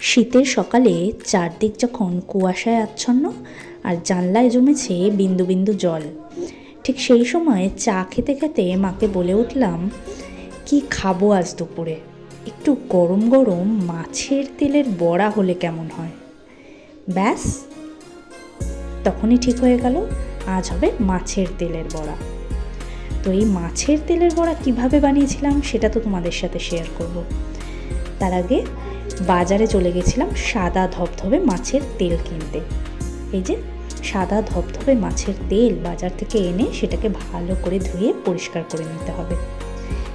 শীতের সকালে চারদিক যখন কুয়াশায় আচ্ছন্ন আর জানলায় জমেছে বিন্দু বিন্দু জল। ঠিক সেই সময় চা খেতে খেতে মাকে বলে উঠলাম, কি খাব আজ দুপুরে? একটু গরম গরম মাছের তেলের বড়া হলে কেমন হয়? ব্যাস, তখনই ঠিক হয়ে গেল, আজ হবে মাছের তেলের বড়া। তো এই মাছের তেলের বড়া কীভাবে বানিয়েছিলাম সেটা তো তোমাদের সাথে শেয়ার করব। তার আগে বাজারে চলে গেছিলাম সাদা ধবধবে মাছের তেল কিনতে। এই যে সাদা ধবধবে মাছের তেল বাজার থেকে এনে সেটাকে ভালো করে ধুয়ে পরিষ্কার করে নিতে হবে।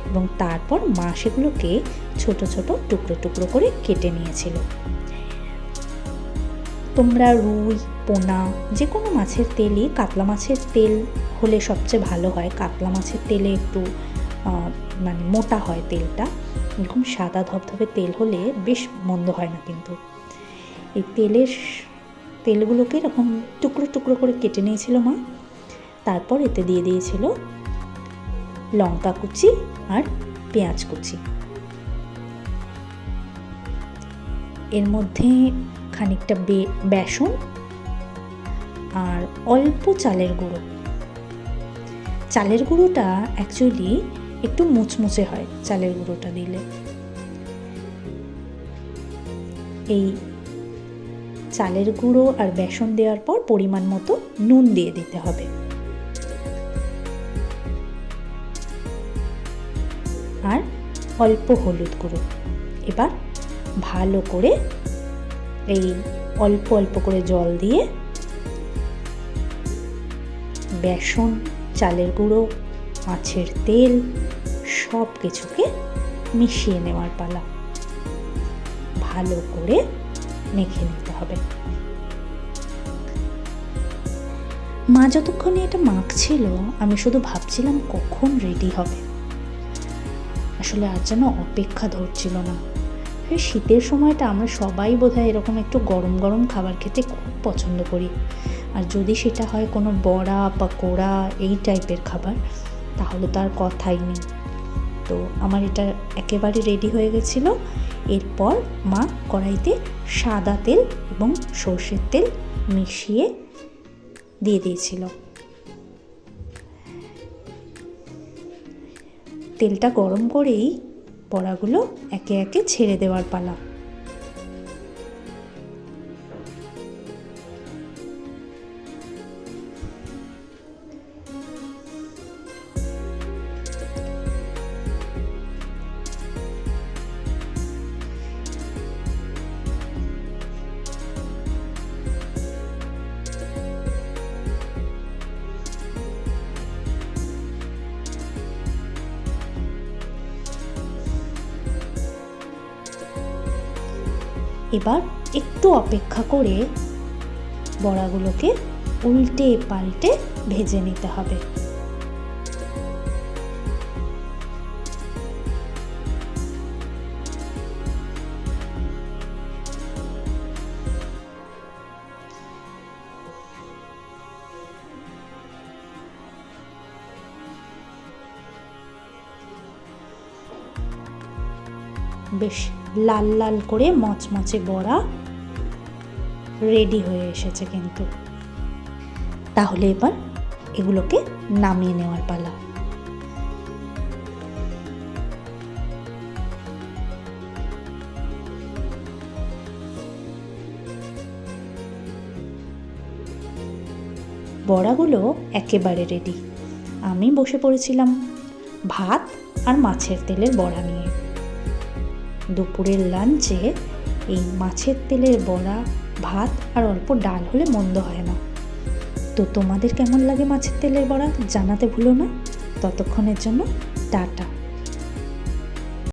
এবং তারপর মা সেগুলোকে ছোট ছোট টুকরো টুকরো করে কেটে নিয়েছিল। তোমরা রুই, পোনা যে কোনো মাছের তেলই কাতলা মাছের তেল হলে সবচেয়ে ভালো হয়। কাতলা মাছের তেলে একটু মানে মোটা হয় তেলটা। এরকম সাদা ধবধবে তেল হলে বেশ মন্দ হয় না কিন্তু। এই তেলের তেলগুলোকে এরকম টুকরো টুকরো করে কেটে নিয়েছিল মা। তারপর এতে দিয়ে দিয়েছিল লঙ্কা কুচি আর পেঁয়াজ কুচি। এর মধ্যে খানিকটা বেসন আর অল্প চালের গুঁড়ো। চালের গুঁড়োটা অ্যাকচুয়ালি একটু মুচমুচে হয় চালের গুঁড়োটা দিলে। এই চালের গুঁড়ো আর বেসন দেওয়ার পর পরিমাণ মতো নুন দিয়ে দিতে হবে। আর অল্প হলুদ গুঁড়ো। এবার ভালো করে এই অল্প অল্প করে জল দিয়ে বেসন, চালের গুঁড়ো, মাছের তেল সব কিছুকে মিশিয়ে নেওয়ার পালা। ভালো করে মেখে নিতে হবে। মা যতক্ষণে এটা মাখছিল, আমি শুধু ভাবছিলাম কখন রেডি হবে। আসলে আর যেন অপেক্ষা ধরছিল না। শীতের সময়টা আমরা সবাই বোধহয় এরকম একটু গরম গরম খাবার খেতে খুব পছন্দ করি। আর যদি সেটা হয় কোনো বড়া, পাকোড়া, এই টাইপের খাবার, তাহলে তো আর কথাই নেই। তো আমার এটা একেবারে রেডি হয়ে গেছিল। এরপর মা কড়াইতে সাদা তেল এবং সর্ষের তেল মিশিয়ে দিয়ে দিয়েছিল। তেলটা গরম করেই বড়াগুলো একে একে ছেড়ে দেওয়ার পালা। এবার একটু অপেক্ষা করে বড়াগুলোকে উল্টে পাল্টে ভেজে নিতে হবে। বেশ লাল লাল করে মচমচে বড়া রেডি হয়ে এসেছে কিন্তু। তাহলে এবার এগুলোকে নামিয়ে নেওয়ার পালা। বড়াগুলো একেবারে রেডি আমি বসে পড়েছিলাম ভাত আর মাছের তেলের বড়া নিয়ে। দুপুরের লাঞ্চে এই মাছের তেলের বড়া, ভাত আর অল্প ডাল হলে মন্দ হয় না। তো তোমাদের কেমন লাগে মাছের তেলের বড়া জানাতে ভুলো না। ততক্ষণের জন্য টাটা।